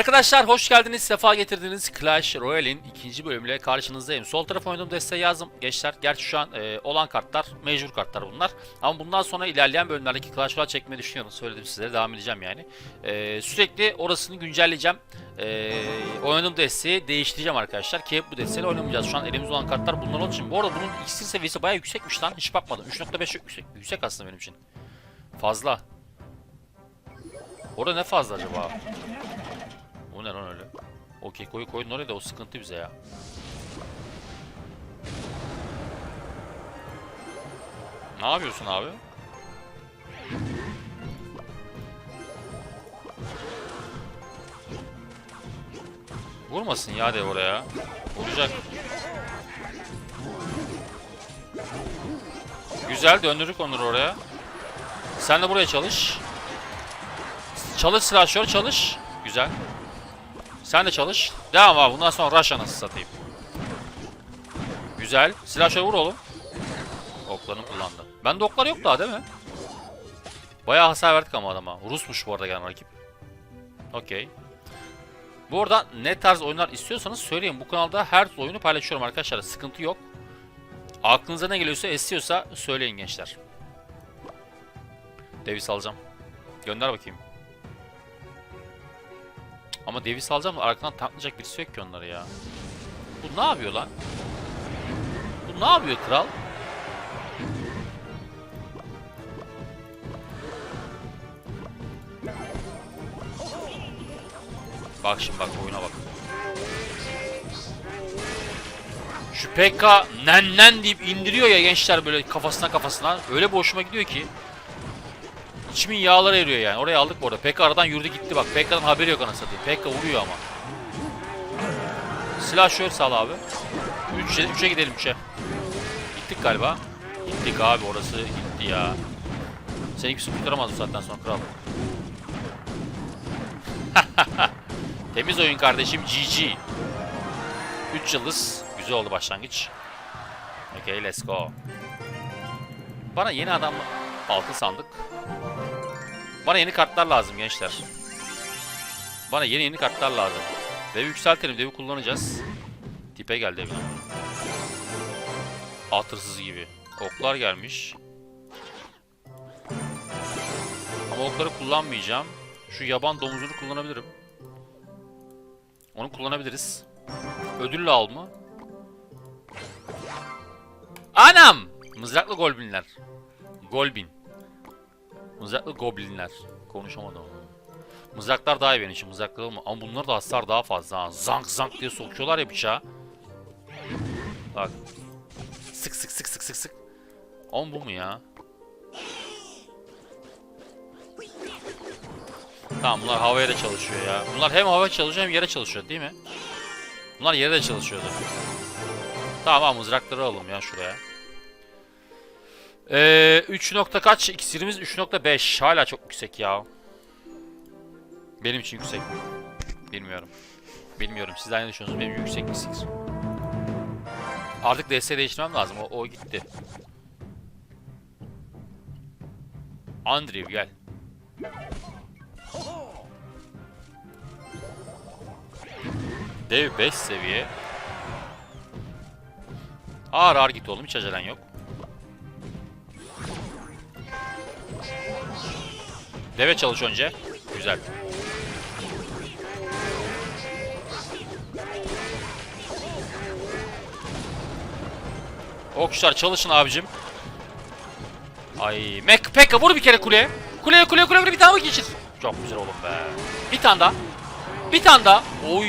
Arkadaşlar hoş geldiniz, sefa getirdiniz. Clash Royale'in ikinci bölümüyle karşınızdayım. Sol tarafa oynadığım desteği yazdım gençler. Gerçi şu an e, olan kartlar, mecbur kartlar bunlar. Ama bundan sonra ilerleyen bölümlerdeki Clash Royale çekmeyi düşünüyorum. Söyledim sizlere, devam edeceğim yani. E, sürekli orasını güncelleyeceğim. E, oynadığım desteği değiştireceğim arkadaşlar. Ki bu desteğiyle oynamayacağız. Şu an elimizde olan kartlar bunlar olduğu için. Bu arada bunun iksir seviyesi bayağı yüksekmiş lan. Hiç bakmadım. 3.5 çok yüksek. Yüksek aslında benim için. Fazla. Orada ne fazla acaba? Okey koy koyun oraya da o sıkıntı bize ya. Ne yapıyorsun abi? Vurmasın ya de oraya. Vuracak. Güzel döndürdük onları oraya. Sen de buraya çalış. Çalış silahşör çalış. Güzel. Sen de çalış. Devam abi. Bundan sonra rush anası satayım. Güzel. Şöyle vur oğlum. Oklarını kullandı. Bende oklar yok daha değil mi? Bayağı hasar verdik ama adama. Rusmuş bu arada gelen rakip. Okey. Bu arada ne tarz oyunlar istiyorsanız söyleyin. Bu kanalda her oyunu paylaşıyorum arkadaşlar. Sıkıntı yok. Aklınıza ne geliyorsa esiyorsa söyleyin gençler. Davis alacağım. Gönder bakayım. Ama Davis alacağım da arkadan tanklayacak birisi yok ki onları ya. Bu ne yapıyor lan? Bu ne yapıyor kral? Bak şimdi bak oyuna bak. Şu PK nennen deyip indiriyor ya gençler böyle kafasına kafasına. Öyle bir hoşuma gidiyor ki. İçimin yağları eriyor yani. Oraya aldık bu arada. Pekka aradan yürüdü gitti bak. Pekka'nın haberi yok anasını satayım. Pekka vuruyor ama. Silah şöyle sal abi. 3'e 3'e gidelim 3'e. Gittik galiba. Gittik abi orası gitti ya. Seni kimse kurtaramaz bu saatten sonra kral. Temiz oyun kardeşim GG. 3 yıldız. Güzel oldu başlangıç. Okay let's go. Bana yeni adam altın sandık. Bana yeni kartlar lazım gençler. Bana yeni yeni kartlar lazım. Devi yükseltelim. Devi kullanacağız. Tipe geldi evine. At hırsızı gibi. Oklar gelmiş. Ama okları kullanmayacağım. Şu yaban domuzunu kullanabilirim. Onu kullanabiliriz. Ödüllü al mı? Anam! Mızraklı golbinler. Golbin. Mızraklı goblinler. Konuşamadım. Mızraklar daha iyi benim için. Mızraklar ama, ama bunlar da hasar daha fazla. Ha. Zank zank diye sokuyorlar ya bıçağı. Bak. Sık sık sık sık sık sık. On bu mu ya? Tamam bunlar havaya da çalışıyor ya. Bunlar hem havaya çalışıyor hem yere çalışıyor değil mi? Bunlar yere de çalışıyordu. Tamam mızrakları alalım ya şuraya. Ee, 3 nokta kaç? İksirimiz 3.5. Hala çok yüksek ya. Benim için yüksek. Bilmiyorum. Bilmiyorum. Sizler ne düşünüyorsunuz? Benim yüksek mi iksir? Artık DS değiştirmem lazım. O, o gitti. Andrew gel. Dev 5 seviye. Ağır ağır git oğlum hiç acelen yok. Deve çalış önce. Güzel. Okçular çalışın abicim. Ay, Mek Pekka vur bir kere. Kuleye kuleye kuleye kuleye bir tane geçir. Çok güzel oğlum be. Bir tane daha. Bir tane daha. Oy,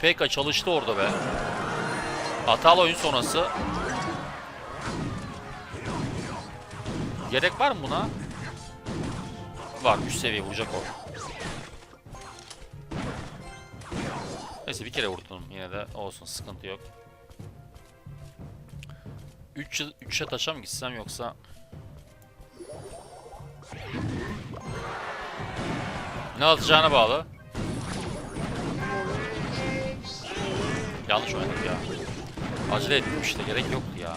Pekka çalıştı orada be. Hatalı oyun sonrası. Gerek var mı buna? Var. Üst seviye vuracak o. Neyse bir kere vurdum yine de olsun sıkıntı yok. 3 yıl 3'e taşa mı gitsem yoksa Ne atacağına bağlı. Yanlış oynadık ya. Acele ettim işte gerek yoktu ya.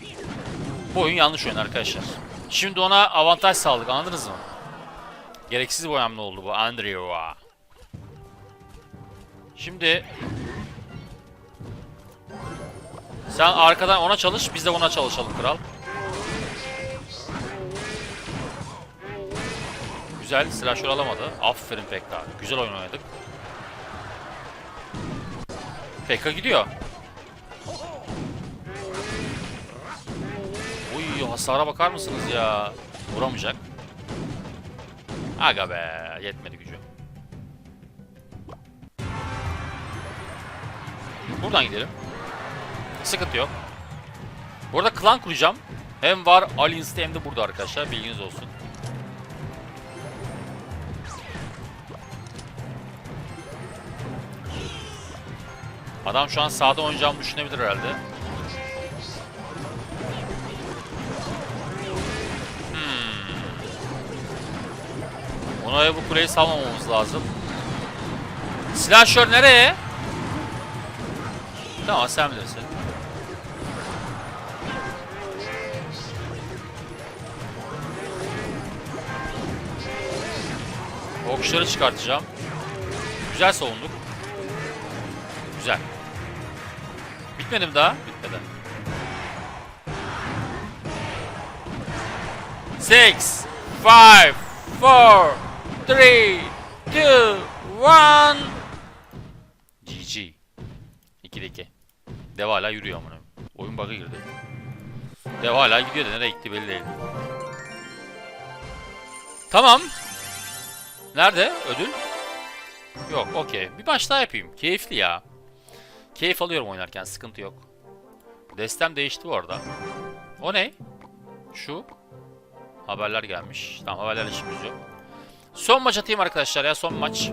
Cık. Bu oyun yanlış oyun arkadaşlar. Şimdi ona avantaj sağladık anladınız mı? Gereksiz bir hamle oldu bu Andrewa. Şimdi sen arkadan ona çalış, biz de ona çalışalım kral. Güzel, silahşör alamadı. Aferin Pekka. Güzel oyun oynadık. Pekka gidiyor. Uy hasara bakar mısınız ya? Vuramayacak. Aga be, yetmedi gücü. Buradan gidelim. Sıkıntı yok. Bu arada klan kuracağım. Hem var Aliens'te hem de burada arkadaşlar. Bilginiz olsun. Adam şu an sağda oynayacağımı düşünebilir herhalde. Ona bu kuleyi salmamamız lazım. Silahşör nereye? Tamam sen bilirsin. Okçuları çıkartacağım. Güzel savunduk. Güzel. Bitmedi mi daha? Bitmedi. Six, five, four, three, two, one. GG. 2'de 2. Dev hala yürüyor amına. Oyun bug'a girdi. Dev hala gidiyor da nereye gitti belli değil. Tamam. Nerede ödül? Yok okey. Bir maç daha yapayım. Keyifli ya. Keyif alıyorum oynarken sıkıntı yok. Destem değişti bu arada. O ne? Şu. Haberler gelmiş. Tamam haberlerle işimiz yok. Son maç atayım arkadaşlar ya son maç.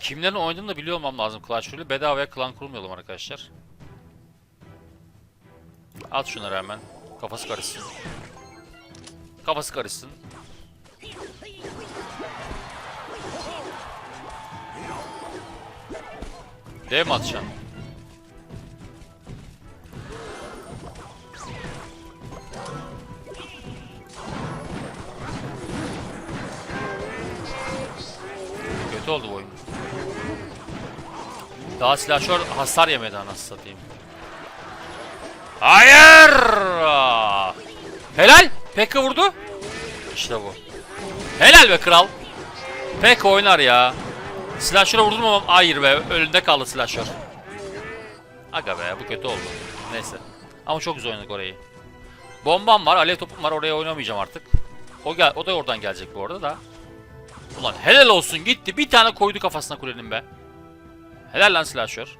Kimlerin oynadığını da biliyor olmam lazım Clash Royale'i. Bedavaya klan kurmayalım arkadaşlar. At şunları hemen. Kafası karışsın. Kafası karışsın. Dev mi atacaksın? Daha silahşör hasar yemedi anasını satayım. Hayır! Helal! Pekka vurdu. İşte bu. Helal be kral. Pekka oynar ya. Silahşöre vurdum ama hayır be. Önünde kaldı silahşör. Aga be bu kötü oldu. Neyse. Ama çok güzel oynadık orayı. Bombam var, alev topum var. Oraya oynamayacağım artık. O gel, o da oradan gelecek bu arada da. Ulan helal olsun gitti. Bir tane koydu kafasına kulenin be. Helal lan silahşör.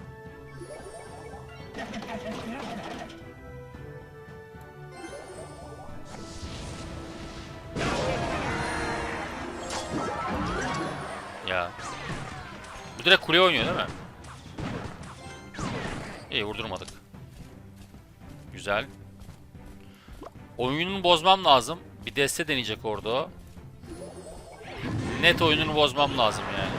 Ya. Bu direkt kuleye oynuyor değil mi? İyi vurdurmadık. Güzel. Oyununu bozmam lazım. Bir deste deneyecek orada o. Net oyununu bozmam lazım yani.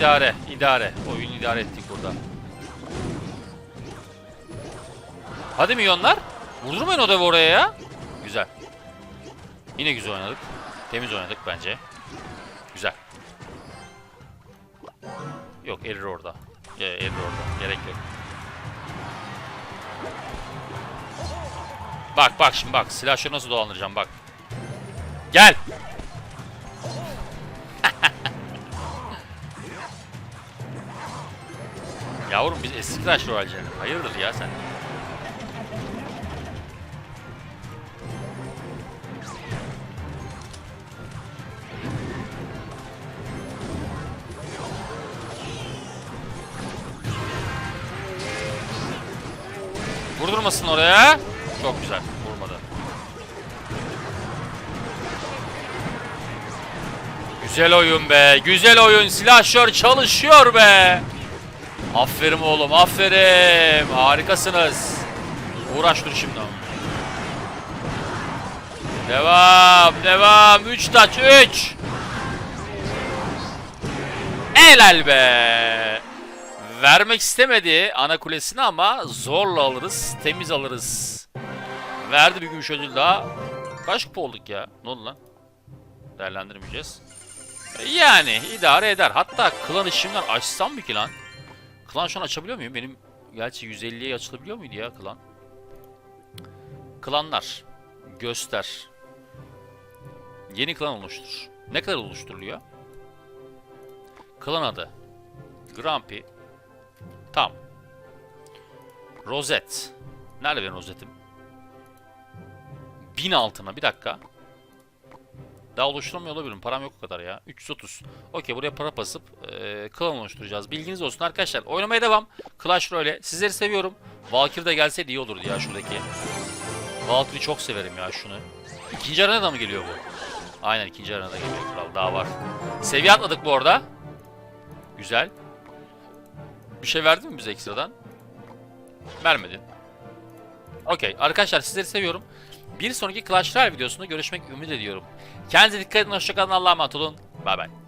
İdare, idare. Oyun idare ettik burada. Hadi milyonlar. Vurdurmayın o devi oraya ya. Güzel. Yine güzel oynadık. Temiz oynadık bence. Güzel. Yok erir orada. E, erir orada. Gerek yok. Bak bak şimdi bak. Silahşörü nasıl dolandıracağım bak. Gel. Yavrum biz eski Clash Royale'ciler. Hayırdır ya sen? Vurdurmasın oraya. Çok güzel. Vurmadı. Güzel oyun be. Güzel oyun. Silahşör çalışıyor be. Aferin oğlum. Aferin. Harikasınız. Uğraş dur şimdi. Devam. Devam. 3 taç. 3. Helal be. Vermek istemedi ana kulesini ama zorla alırız, temiz alırız. Verdi bir gümüş ödül daha. Kaç kupa olduk ya? Ne oldu lan? Değerlendirmeyeceğiz. E, Yani idare eder. Hatta klanı şimdiden açsam mı ki lan? Klan şu an açabiliyor muyum? Benim gerçi 150'ye açılabiliyor muydu ya klan? Klanlar. Göster. Yeni klan oluştur. Ne kadar oluşturuluyor? Klan adı. Grumpy. Tam. Rozet. Nerede benim rozetim? 1000 altına. Bir dakika. Daha oluşturamıyor olabilirim. Param yok o kadar ya. 330. Okey buraya para basıp eee klan oluşturacağız. Bilginiz olsun arkadaşlar. Oynamaya devam. Clash Royale. Sizleri seviyorum. Valkyrie de gelseydi iyi olurdu ya şuradaki. Valkyrie çok severim ya şunu. İkinci arenada mı geliyor bu? Aynen ikinci arenada geliyor kral. Daha var. Seviye atladık bu arada. Güzel. Bir şey verdi mi bize ekstradan? Vermedin. Okey. Arkadaşlar sizleri seviyorum. Bir sonraki Clash Royale videosunda görüşmek ümit ediyorum. Kendinize dikkat edin. Hoşçakalın. Allah'a emanet olun. Bay bay.